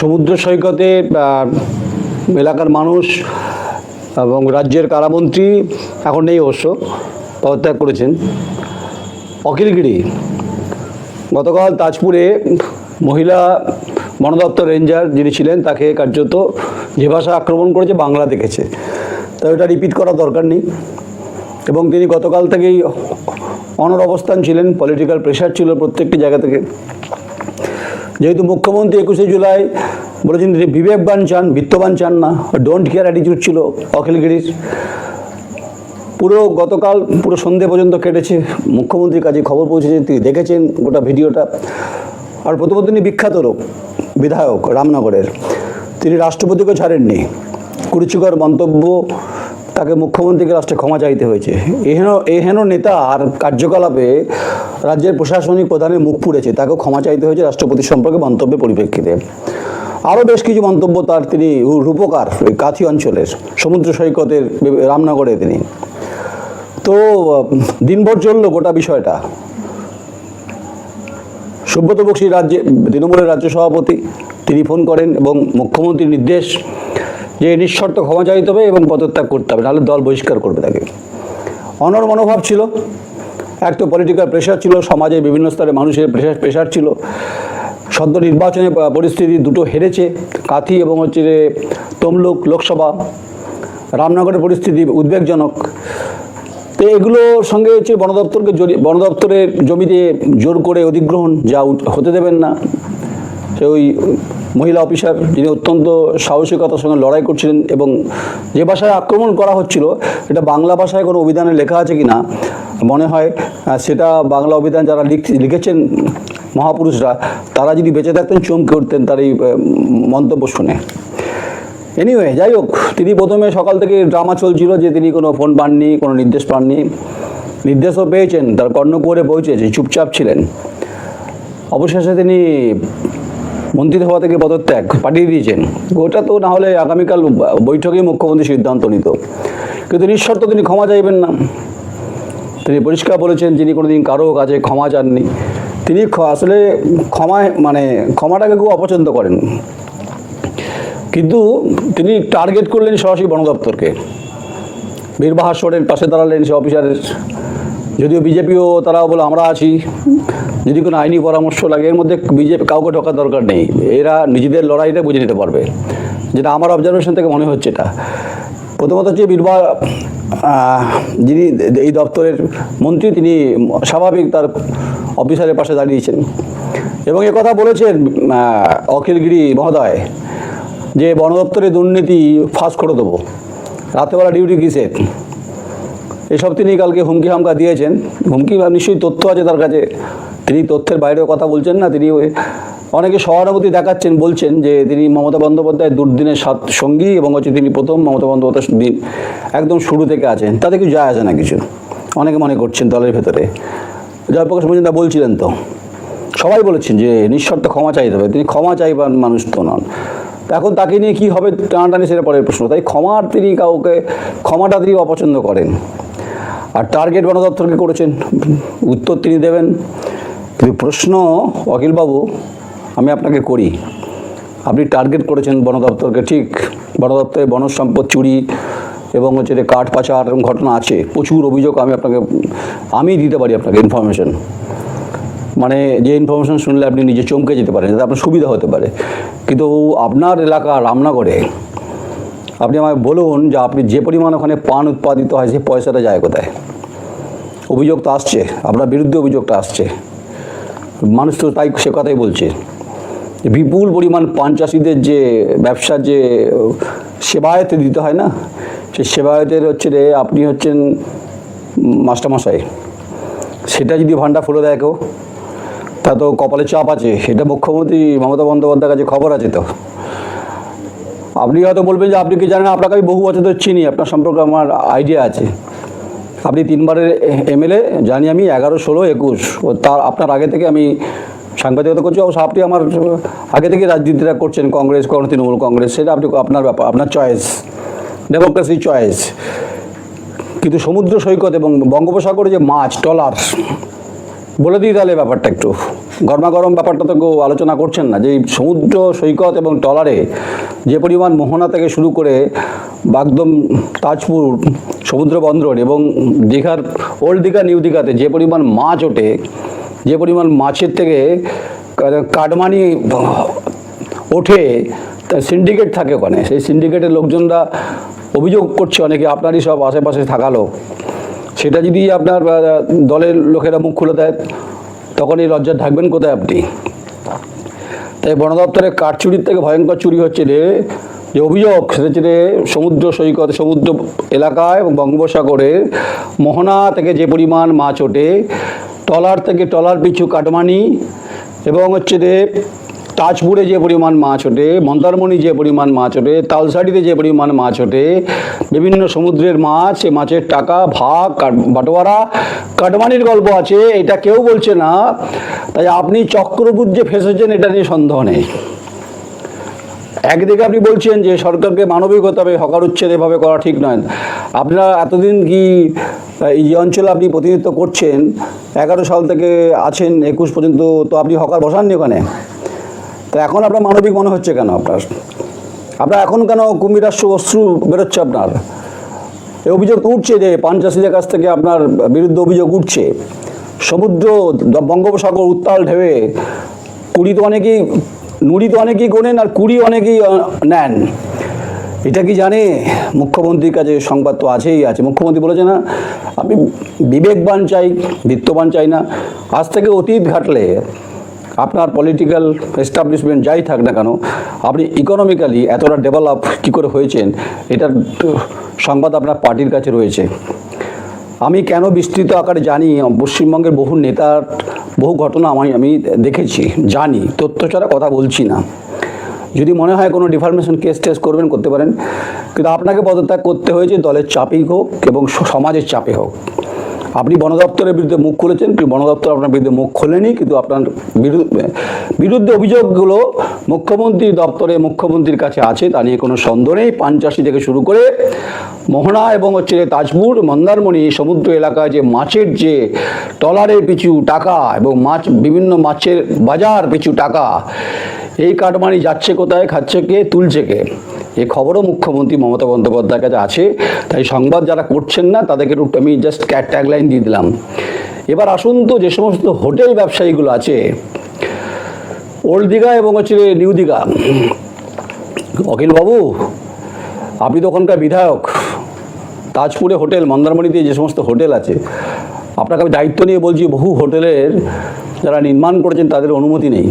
সমুদ্র সৈকতে এলাকার মানুষ এবং রাজ্যের কারামন্ত্রী এখন নেই অবশ্য পদত্যাগ করেছেন। অখিলগিরি, গতকাল তাজপুরে মহিলা বন দপ্তর রেঞ্জার যিনি ছিলেন, তাকে কার্যত যে ভাষা আক্রমণ করেছে, বাংলা দেখেছে। তো এটা রিপিট করা দরকার নেই। এবং তিনি গতকাল থেকেই অনর অবস্থান ছিলেন, পলিটিক্যাল প্রেশার ছিল প্রত্যেকটি জায়গা থেকে। যেহেতু মুখ্যমন্ত্রী একুশে জুলাই বলেছেন তিনি বিবেকবান চান, বিত্তবান চান না ডোন্ট কেয়ার অ্যাটিটিউড ছিল অখিলগিরির পুরো গতকাল, পুরো সন্ধে পর্যন্ত কেটেছে, মুখ্যমন্ত্রীর কাছে খবর পৌঁছেছেন তিনি দেখেছেন গোটা ভিডিওটা। আর প্রথমত তিনি বিখ্যাত লোক, বিধায়ক রামনগরের। তিনি রাষ্ট্রপতিকেও ছাড়েননি। কুরুচিকর মন্তব্য তাকে মুখ্যমন্ত্রীকে রাষ্ট্রে ক্ষমা চাইতে হয়েছে। এহেন এহেন নেতা আর কার্যকলাপে রাজ্যের প্রশাসনিক প্রধানের মুখ পুড়েছে। তাকেও ক্ষমা চাইতে হয়েছে রাষ্ট্রপতির সম্পর্কে মন্তব্যের পরিপ্রেক্ষিতে। আরও বেশ কিছু মন্তব্য তার তিনি রূপকার ওই কাথি অঞ্চলের, সমুদ্র সৈকতের রামনগরে তিনি। তো, দিনভর চলল গোটা বিষয়টা। সুব্রত বক্সী রাজ্যে, তৃণমূলের রাজ্য সভাপতি, তিনি ফোন করেন এবং মুখ্যমন্ত্রীর নির্দেশ যে নিঃশর্ত ক্ষমা চাইতে হবে এবং পদত্যাগ করতে হবে, নাহলে দল বহিষ্কার করবে তাকে। অনর মনোভাব ছিল। এক তো পলিটিক্যাল প্রেশার ছিল, সমাজে বিভিন্ন স্তরে মানুষের প্রেশার প্রেশার ছিল। সদ্য নির্বাচনে পরিস্থিতি দুটো হেরেছে, কাথি এবং হচ্ছে যে তমলুক লোকসভা। রামনগরের পরিস্থিতি উদ্বেগজনক। তো এগুলোর সঙ্গে হচ্ছে বন দপ্তরকে বন দপ্তরের জমিতে জোর করে অধিগ্রহণ যা হতে দেবেন না। ওই মহিলা অফিসার যিনি অত্যন্ত সাহসিকতার সঙ্গে লড়াই করছিলেন এবং যে ভাষায় আক্রমণ করা হচ্ছিল, এটা বাংলা ভাষায় কোনো অভিধানে লেখা আছে কি না মনে হয় সেটা বাংলা অভিধান যারা লিখ- লিখেছেন মহাপুরুষরা, তারা যদি বেঁচে থাকতেন, চমকে উঠতেন তার এই মন্তব্য শুনে। এনিওয়ে যাই হোক, তিনি প্রথমে সকাল থেকে ড্রামা চলছিল যে তিনি কোনো ফোন পাননি, কোনো নির্দেশ পাননি। নির্দেশও পেয়েছেন, তার কর্ণকুয়ারে পৌঁছেছে, চুপচাপ ছিলেন। অবশেষে তিনি মন্ত্রিসভা থেকে পদত্যাগ পাঠিয়ে দিয়েছেন। ওটা তো না হলে আগামীকাল বৈঠকে মুখ্যমন্ত্রী সিদ্ধান্ত নিত। কিন্তু নিঃশর্ত তিনি ক্ষমা চাইবেন না। তিনি পরিষ্কার বলেছেন যিনি কোনোদিন কারও কাছে ক্ষমা চাননি, তিনি আসলে ক্ষমা মানে ক্ষমাটাকে খুব অপছন্দ করেন। কিন্তু তিনি টার্গেট করলেন সরাসরি বন দপ্তরকে। বীরবাহাসরের পাশে দাঁড়ালেন সে অফিসারের যদিও বিজেপিও তারাও বলে আমরা আছি। যদি কোনো আইনি পরামর্শ লাগে, এর মধ্যে বিজেপি কাউকে ঢোকার দরকার নেই। এরা নিজেদের লড়াইটা বুঝে নিতে পারবে। যেটা আমার অবজারভেশন থেকে মনে হচ্ছে এটা। প্রথমত হচ্ছে বীরবা যিনি এই দপ্তরের মন্ত্রী, তিনি স্বাভাবিক তার অফিসারের পাশে দাঁড়িয়েছেন। এবং কথা বলেছেন অখিলগিরি মহোদয়, যে বন দপ্তরে দুর্নীতি ফাঁস করে দেবো। রাতেবেলা ডিউটি কিসের? এসব তিনি কালকে হুমকি হামকা দিয়েছেন। হুমকি নিশ্চয়ই তথ্য আছে তার কাছে। তিনি তথ্যের বাইরেও কথা বলছেন না, তিনি অনেকে সহানুভূতি দেখাচ্ছেন, বলছেন যে তিনি মমতা বন্দ্যোপাধ্যায় দুর্দিনের সাত সঙ্গী এবং হচ্ছে তিনি প্রথম মমতা বন্দ্যোপাধ্যায় দিন একদম শুরু থেকে আছেন। তাতে কিছু যায় আসে না কিছু। অনেকে মনে করছেন দলের ভেতরে। জয়প্রকাশ মজুমদার বলছিলেন তো, সবাই বলেছেন যে নিঃশর্ত ক্ষমা চাইতে হবে। তিনি ক্ষমা চাইবার মানুষ তো নন। এখন তাকে নিয়ে কী হবে টানাটানি সেটা পরের প্রশ্ন। তাই ক্ষমার তিনি কাউকে, ক্ষমাটা তিনি অপছন্দ করেন। আর টার্গেট বন দপ্তরকে করেছেন। উত্তর তিনি দেবেন। কিন্তু প্রশ্ন, অখিলবাবু, আমি আপনাকে করি। আপনি টার্গেট করেছেন বন দপ্তরকে ঠিক। বন দপ্তরে বনজ সম্পদ চুরি এবং হচ্ছে যে কাঠ পাচার এরকম ঘটনা আছে। প্রচুর অভিযোগ আমি আপনাকে, আমি দিতে পারি আপনাকে ইনফরমেশন মানে যে ইনফরমেশন শুনলে আপনি নিজে চমকে যেতে পারেন, যাতে আপনার সুবিধা হতে পারে। কিন্তু আপনার এলাকা রামনগরে, আপনি আমায় বলুন যে আপনি যে পরিমাণ ওখানে পান উৎপাদিত হয় সেই পয়সাটা যায় কোথায়? অভিযোগ তো আসছে, আপনার বিরুদ্ধে অভিযোগটা আসছে। মানুষ তো তাই সে কথাই বলছে। বিপুল পরিমাণ পান চাষিদের যে ব্যবসার যে, সেবায়তে দিতে হয় না, সে সেবায়তের হচ্ছে রে আপনি হচ্ছেন মাস্টারমশাই। সেটা যদি ভান্ডা ফুলে দেয় কেউ, তা তো কপালে চাপ আছে। সেটা মুখ্যমন্ত্রী মমতা বন্দ্যোপাধ্যায়ের কাছে খবর আছে তো। আপনি হয়তো বলবেন যে, আপনি কি জানেন, আপনাকে আমি বহু বছর ধরে চিনি, আপনার সম্পর্কে আমার আইডিয়া আছে। আপনি তিনবারের এমএলএ, জানি আমি এগারো, ষোলো, একুশ। ও তার, আপনার আগে থেকে আমি সাংবাদিকতা করছি। অবশ্য আপনি আমার আগে থেকে রাজনীতিটা করছেন, কংগ্রেস কখনো তৃণমূল কংগ্রেস, সেটা আপনি আপনার ব্যাপার, আপনার চয়েস ডেমোক্রেসি চয়েস কিন্তু সমুদ্র সৈকত এবং বঙ্গোপসাগরে যে মাছ, টলার, বলে দিই তাহলে ব্যাপারটা একটু। গরমাগরম ব্যাপারটা তো কেউ আলোচনা করছেন না। যে সমুদ্র সৈকত এবং টলারে যে পরিমাণ মোহনা থেকে শুরু করে বাগদম তাজপুর সমুদ্র বন্দর এবং দীঘার ওল্ড দীঘা, নিউ দীঘাতে যে পরিমাণ মাছ ওঠে, যে পরিমাণ মাছের থেকে কাটমানি ওঠে সিন্ডিকেট থাকে ওখানে। সেই সিন্ডিকেটের লোকজনরা অভিযোগ করছে অনেকে, আপনারই সব আশেপাশে থাকা লোক। সেটা যদি আপনার দলের লোকেরা মুখ খুলে দেয়, তখন এই লজ্জা থাকবেন কোথায় আপনি? তাই বন দপ্তরের কাঠ চুরির থেকে ভয়ঙ্কর চুরি হচ্ছে রে। যে অভিযোগ সেটা হচ্ছে সমুদ্র সৈকত, সমুদ্র এলাকায় এবং বঙ্গোপসাগরে মোহনা থেকে যে পরিমাণ মাছ ওঠে, টলার থেকে টলার পিছু কাটমানি এবং হচ্ছে যে তাজপুরে যে পরিমাণ মাছ ওঠে, মন্দারমণি যে পরিমাণ মাছ ওঠে তালসাড়িতে যে পরিমাণ মাছ ওঠে, বিভিন্ন সমুদ্রের মাছ সে মাছের টাকা, ভাগ বাটোয়ারা, কাটমানির গল্প আছে, এটা কেউ বলছে না। তাই আপনি চক্রবুদ্ধে ফেসেছেন, এটা নিয়ে সন্দেহ নেই। একদিকে আপনি বলছেন যে সরকারকে মানবিক হতে হবে হকার উচ্ছেদ এভাবে করা ঠিক নয়। আপনারা এতদিন কি এই যে অঞ্চলে আপনি প্রতিনিধিত্ব করছেন? এগারো সাল থেকে আছেন, একুশ পর্যন্ত তো আপনি হকার বসাননি ওখানে। তো এখন আপনার মানবিক মনে হচ্ছে কেন আপনার? আপনার এখন কেন কুমিরাস্য অশ্রু বেরোচ্ছে আপনার? এই অভিযোগ উঠছে যে পান চাষিদের কাছ থেকে আপনার বিরুদ্ধে অভিযোগ উঠছে। সমুদ্র, বঙ্গোপসাগর উত্তাল ঢেবে কুড়ি তো অনেকেই নুড়ি তো অনেকেই গোনেন আর কুড়ি অনেকেই নেন। এটা কি জানে? মুখ্যমন্ত্রীর কাছে সংবাদ তো আছেই, আছে। মুখ্যমন্ত্রী বলেছে না আমি বিবেকবান চাই বিত্তবান চাই না। আজ থেকে অতীত ঘাটলে আপনার পলিটিক্যাল এস্টাবলিশমেন্ট যাই থাক না কেন, আপনি ইকোনমিক্যালি এতটা ডেভেলপ কী করে হয়েছেন, এটার সংবাদ আপনার পার্টির কাছে রয়েছে। আমি কেন বিস্তৃত আকারে জানি, পশ্চিমবঙ্গের বহু নেতার বহু ঘটনা আমি আমি দেখেছি, জানি, তথ্য ছাড়া কথা বলছি না। যদি মনে হয় কোনো ডিফরমেশন কেস টেস করবেন, করতে পারেন। কিন্তু আপনাকে পদত্যাগ করতে হয়েছে দলের চাপেই হোক এবং সমাজের চাপে হোক। আপনি বন দপ্তরের বিরুদ্ধে মুখ খুলেছেন, কিন্তু বন দপ্তর আপনার বিরুদ্ধে মুখ খোলেনি, কিন্তু আপনার বিরুদ্ধে অভিযোগগুলো মুখ্যমন্ত্রী দপ্তরে মুখ্যমন্ত্রীর কাছে আছে, তা নিয়ে কোনো সন্দেহ নেই। পাঞ্চাশি থেকে শুরু করে মোহনা এবং হচ্ছে তাজপুর, মন্দারমণি, সমুদ্র এলাকায় যে মাছের যে টলারের পিছু টাকা এবং মাছ, বিভিন্ন মাছের বাজার পিছু টাকা, এই কাটমানি যাচ্ছে কোথায়, খাচ্ছে কে, তুলছে কে? এই খবরও মুখ্যমন্ত্রী মমতা বন্দ্যোপাধ্যায়ের কাছে আছে। তাই সংবাদ যারা করছেন না, তাদেরকে আমি জাস্ট ট্যাগলাইন দিয়ে দিলাম। এবার আসুন তো, যে সমস্ত হোটেল ব্যবসায়ীগুলো আছে ওল্ড দীঘা এবং হচ্ছে নিউ দীঘা অখিলবাবু, আপনি তো ওখানকার বিধায়ক। তাজপুরে হোটেল মন্দারমণিতে যে সমস্ত হোটেল আছে, আপনাকে আমি দায়িত্ব নিয়ে বলছি, বহু হোটেলের যারা নির্মাণ করেছেন, তাদের অনুমতি নেই।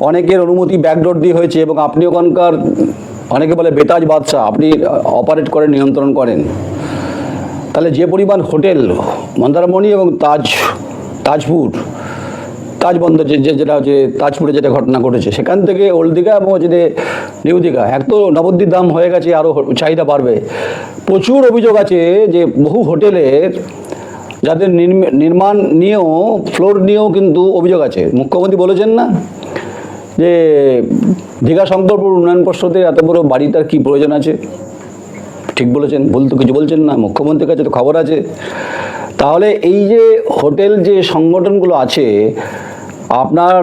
অনেকের অনুমতি ব্যাকডোর দিয়ে হয়েছে এবং আপনি ওখানকার, অনেকে বলে বেতাজ বাদশাহ, আপনি অপারেট করেন, নিয়ন্ত্রণ করেন। তাহলে যে পরিমাণ হোটেল, মন্দারমণি এবং তাজ, তাজপুর তাজ বন্দর যে, যেটা যে, তাজপুরে যেটা ঘটনা ঘটেছে, সেখান থেকে ওল্ড দীঘা এবং হচ্ছে যে নিউ দীঘা এক তো নবদ্বীপ দাম হয়ে গেছে আরও চাহিদা বাড়বে। প্রচুর অভিযোগ আছে যে বহু হোটেলের যাদের নির্ম- নির্মাণ নিয়েও, ফ্লোর নিয়েও কিন্তু অভিযোগ আছে। মুখ্যমন্ত্রী বলেছেন না? যে দীঘা শঙ্করপুর উন্নয়ন পর্ষদের এত বড় বাড়িটার কি প্রয়োজন আছে? ঠিক বলেছেন, ভুল তো কিছু বলছেন না, মুখ্যমন্ত্রীর কাছে তো খবর আছে। তাহলে এই যে হোটেল যে সংগঠনগুলো আছে, আপনার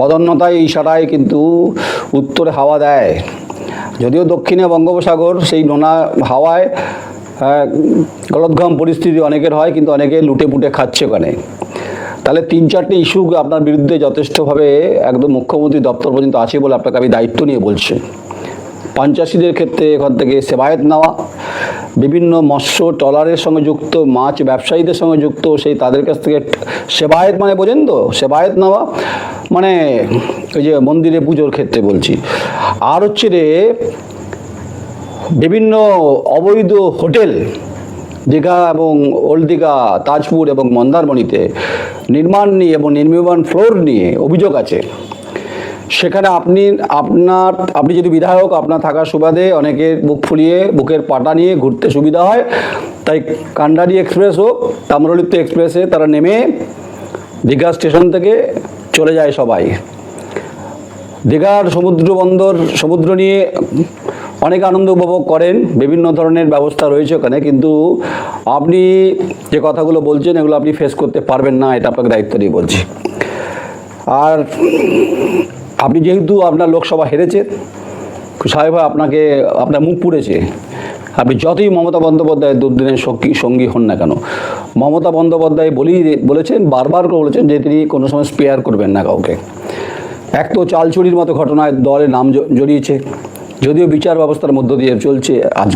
বদন্যতায়, ইশারায় কিন্তু উত্তরে হাওয়া দেয়। যদিও দক্ষিণে বঙ্গোপসাগর, সেই নোনা হাওয়ায় গলদঘম পরিস্থিতি অনেকের হয়, কিন্তু অনেকে লুটে পুটে খাচ্ছে ওখানে। তাহলে তিন চারটে ইস্যু আপনার বিরুদ্ধে যথেষ্টভাবে একদম মুখ্যমন্ত্রী দপ্তর পর্যন্ত আছে বলে আপনাকে আমি দায়িত্ব নিয়ে বলছি। পঞ্চাশিদের ক্ষেত্রে এখান থেকে সেবায়েত নেওয়া, বিভিন্ন মৎস্য ট্রলারের সঙ্গে যুক্ত, মাছ ব্যবসায়ীদের সঙ্গে যুক্ত, সেই তাদের কাছ থেকে সেবায়েত মানে বোঝেন তো? সেবায়েত নেওয়া মানে ওই যে মন্দিরে পুজোর ক্ষেত্রে বলছি। আর হচ্ছে রে, বিভিন্ন অবৈধ হোটেল দীঘা এবং ওল্ড দীঘা, তাজপুর এবং মন্দারমণিতে নির্মাণ নিয়ে এবং নির্মীয়মান ফ্লোর নিয়ে অভিযোগ আছে। সেখানে আপনি, আপনার, আপনি যদি বিধায়ক, আপনার থাকার সুবাদে অনেকে বুক ফুলিয়ে, বুকের পাটা নিয়ে ঘুরতে সুবিধা হয়। তাই কান্ডারি এক্সপ্রেস হোক, তাম্রলিপ্ত এক্সপ্রেসে তারা নেমে দীঘা স্টেশন থেকে চলে যায় সবাই। দীঘার সমুদ্র বন্দর সমুদ্র নিয়ে অনেক আনন্দ উপভোগ করেন, বিভিন্ন ধরনের ব্যবস্থা রয়েছে ওখানে, কিন্তু আপনি যে কথাগুলো বলছেন, এগুলো আপনি ফেস করতে পারবেন না, এটা আপনাকে দায়িত্ব নিয়ে বলছি। আর আপনি যেহেতু আপনার লোকসভা হেরেছেন স্বাভাবিকভাবে আপনাকে, আপনার মুখ পুড়েছে, আপনি যতই মমতা বন্দ্যোপাধ্যায় দুর্দিনের সঙ্গী সঙ্গী হন না কেন, মমতা বন্দ্যোপাধ্যায় বলেই বলেছেন, বারবার করে বলেছেন যে তিনি কোনো সময় স্পেয়ার করবেন না কাউকে। এক তো চাল চুরির মতো ঘটনায় দলে নাম জড়িয়েছে যদিও বিচার ব্যবস্থার মধ্য দিয়ে চলছে, আজ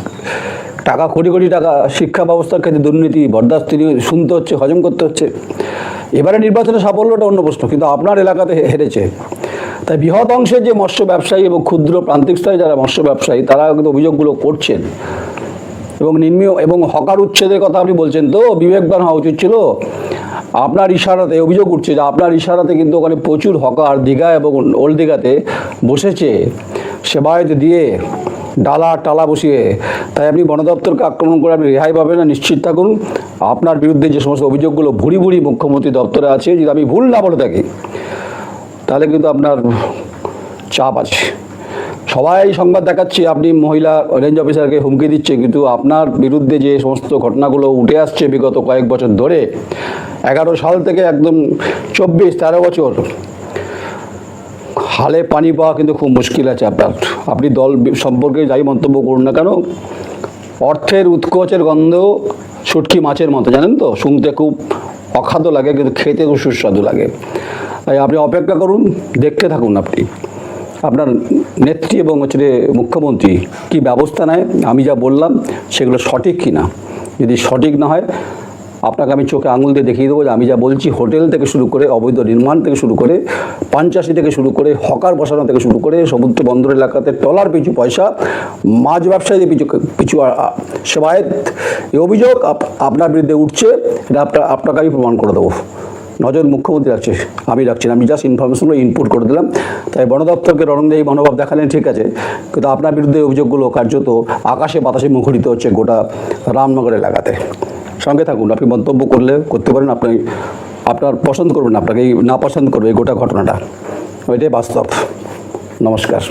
টাকা, কোটি কোটি টাকা শিক্ষা ব্যবস্থার ক্ষেত্রে দুর্নীতি, বরদাস্ত শুনতে হচ্ছে, হজম করতে হচ্ছে। এবারে নির্বাচনের সাফল্যটা অন্য প্রশ্ন, কিন্তু আপনার এলাকাতে হেরেছে। তাই বৃহৎ অংশের যে মৎস্য ব্যবসায়ী এবং ক্ষুদ্র প্রান্তিক স্তরে যারা মৎস্য ব্যবসায়ী, তারা কিন্তু অভিযোগগুলো করছেন। এবং নিম্ন এবং হকার উচ্ছেদের কথা আপনি বলছেন, তো বিবেকবান হওয়া উচিত ছিল। আপনার ইশারাতে, অভিযোগ উঠছে যে আপনার ইশারাতে কিন্তু ওখানে প্রচুর হকার, দীঘা এবং ওল্ড দীঘাতে বসেছে। সেবায়ত দিয়ে ডালা টালা বসিয়ে তাই আপনি বন দপ্তরকে আক্রমণ করে আপনি রেহাই পাবেন না, নিশ্চিত থাকুন। আপনার বিরুদ্ধে যে সমস্ত অভিযোগগুলো ভুড়ি ভুড়ি মুখ্যমন্ত্রী দপ্তরে আছে, যদি আমি ভুল না বলে থাকি, তাহলে কিন্তু আপনার চাপ আছে। সবাই সংবাদ দেখাচ্ছে, আপনি মহিলা রেঞ্জ অফিসারকে হুমকি দিচ্ছে, কিন্তু আপনার বিরুদ্ধে যে সমস্ত ঘটনাগুলো উঠে আসছে বিগত কয়েক বছর ধরে, এগারো সাল থেকে একদম চব্বিশ তেরো বছর হালে পানি পাওয়া কিন্তু খুব মুশকিল আছে আপনার। আপনি দল সম্পর্কে যাই মন্তব্য করুন না কেন, অর্থের উৎকোচের গন্ধ শুটকি মাছের মতো, জানেন তো? শুনতে খুব অখাদ্য লাগে, কিন্তু খেতে খুব সুস্বাদু লাগে। তাই আপনি অপেক্ষা করুন, দেখতে থাকুন আপনি। আপনার নেত্রী এবং হচ্ছে মুখ্যমন্ত্রী কি ব্যবস্থা নেয়? আমি যা বললাম, সেগুলো সঠিক কি না যদি সঠিক না হয় আপনাকে আমি চোখে আঙুল দিয়ে দেখিয়ে দেবো যে আমি যা বলছি হোটেল থেকে শুরু করে অবৈধ নির্মাণ থেকে শুরু করে পাঞ্চাশি থেকে শুরু করে হকার বসানো থেকে শুরু করে সমুদ্র বন্দর এলাকাতে টলার পিছু পয়সা, মাছ ব্যবসায়ীদের পিছু পিছু আ- এই অভিযোগ আপ- আপনার বিরুদ্ধে উঠছে, এটা আপনার আপনাকে আমি প্রমাণ করে দেবো। নজর মুখ্যমন্ত্রী রাখছে, আমি রাখছি আমি জাস্ট ইনফরমেশনগুলো ইনপুট করে দিলাম। তাই বন দপ্তরকে রণদেহী মনোভাব দেখালেন, ঠিক আছে। কিন্তু আপনার বিরুদ্ধে অভিযোগগুলো কার্যত আকাশে বাতাসে মুখরিত হচ্ছে গোটা রামনগর এলাকাতে। সঙ্গে থাকুন, আপনি মন্তব্য করলে করতে পারেন, আপনি আপনার পছন্দ করবেন, আপনাকে না পছন্দ করবে এই গোটা ঘটনাটা। ওইটাই বাস্তব। নমস্কার।